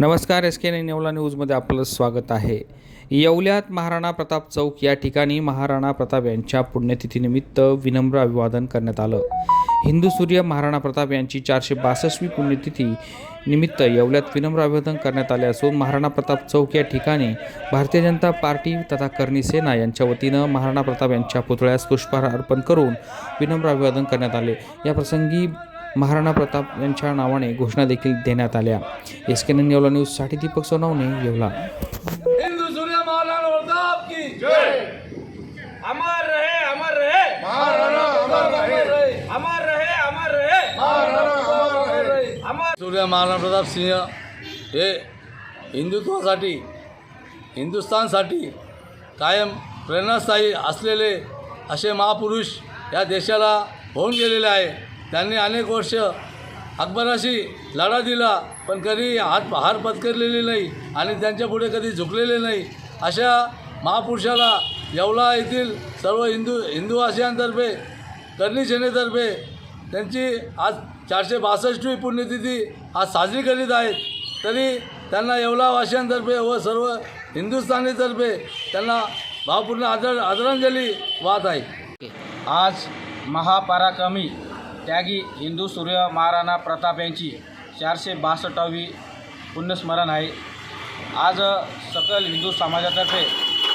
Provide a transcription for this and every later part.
नमस्कार एस के नेवला न्यूजमध्ये आपलं स्वागत आहे. येवल्यात महाराणा प्रताप चौक या ठिकाणी महाराणा प्रताप यांच्या पुण्यतिथीनिमित्त विनम्र अभिवादन करण्यात आलं. हिंदू सूर्य महाराणा प्रताप यांची चारशे बासष्टवी पुण्यतिथी निमित्त येवल्यात विनम्र अभिवादन करण्यात आले असून महाराणा प्रताप चौक या ठिकाणी भारतीय जनता पार्टी तथा करणी सेना यांच्या वतीनं महाराणा प्रताप यांच्या पुतळ्यास पुष्पहार अर्पण करून विनम्र अभिवादन करण्यात आले. या प्रसंगी महाराणा प्रताप यांच्या नावाने घोषणा देखील देण्यात आल्या. एस के येवला न्यूजसाठी दीपक सोनवणे येवला. हिंदू सूर्य महाराणा प्रताप की जय. अमर रहे अमर रहे. महाराणा अमर रहे. अमर रहे अमर रहे. महाराणा अमर रहे. अमर सूर्य महाराणा प्रताप सिंह हे हिंदुत्वासाठी हिंदुस्थानसाठी कायम प्रेरणास्थायी असलेले असे महापुरुष या देशाला होऊन गेलेले आहे. त्यांनी अनेक वर्ष अकबराशी लढा दिला पण कधी हात हार पत्करलेली नाही आणि त्यांच्यापुढे कधी झुकलेले नाही. अशा महापुरुषाला येवला येथील सर्व हिंदू हिंदू आशियांतर्फे करणी सेनेतर्फे त्यांची आज चारशे बासष्टवी पुण्यतिथी आज साजरी करीत आहेत. तरी त्यांना येवलावासियांतर्फे व सर्व हिंदुस्थानीतर्फे त्यांना भावपूर्ण आदर आदरांजली वाहत आहे. आज महापराक्रमी त्यागी हिंदू सूर्य महाराणा प्रताप यांची चारशे बासष्टावी पुण्यस्मरण आहे. आज सकल हिंदू समाजातर्फे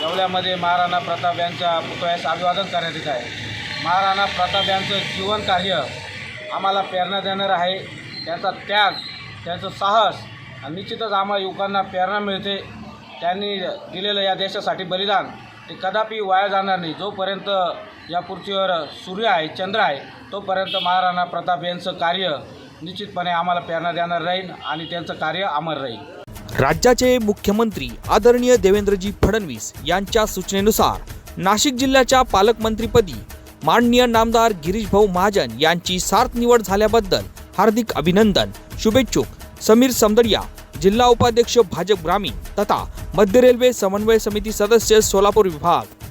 येवल्यामध्ये महाराणा प्रताप यांच्या पुतळ्यास अभिवादन करण्यात येत आहे. महाराणा प्रताप यांचं जीवन कार्य आम्हाला प्रेरणा देणारं आहे. त्यांचा त्याग त्यांचं साहस आणि निश्चितच आम्हा युवकांना प्रेरणा मिळते. त्यांनी दिलेलं या देशासाठी बलिदान. ते कदापि वाया जाणार नाही. जोपर्यंत या पृथ्वीवर सूर्य आहे चंद्र आहे तोपर्यंत महाराणा प्रताप यांचं कार्य निश्चितपणे आम्हाला प्रेरणा देणार राहील आणि त्यांचं कार्य अमर राहील. राज्याचे मुख्यमंत्री आदरणीय देवेंद्रजी फडणवीस यांच्या सूचनेनुसार नाशिक जिल्ह्याच्या पालकमंत्रीपदी माननीय नामदार गिरीशभाऊ महाजन यांची सार्थ निवड झाल्याबद्दल हार्दिक अभिनंदन शुभेच्छुक समीर समदरिया जिल्हा उपाध्यक्ष भाजप ग्रामीण तथा मध्य रेल्वे समन्वय समिती सदस्य सोलापूर विभाग.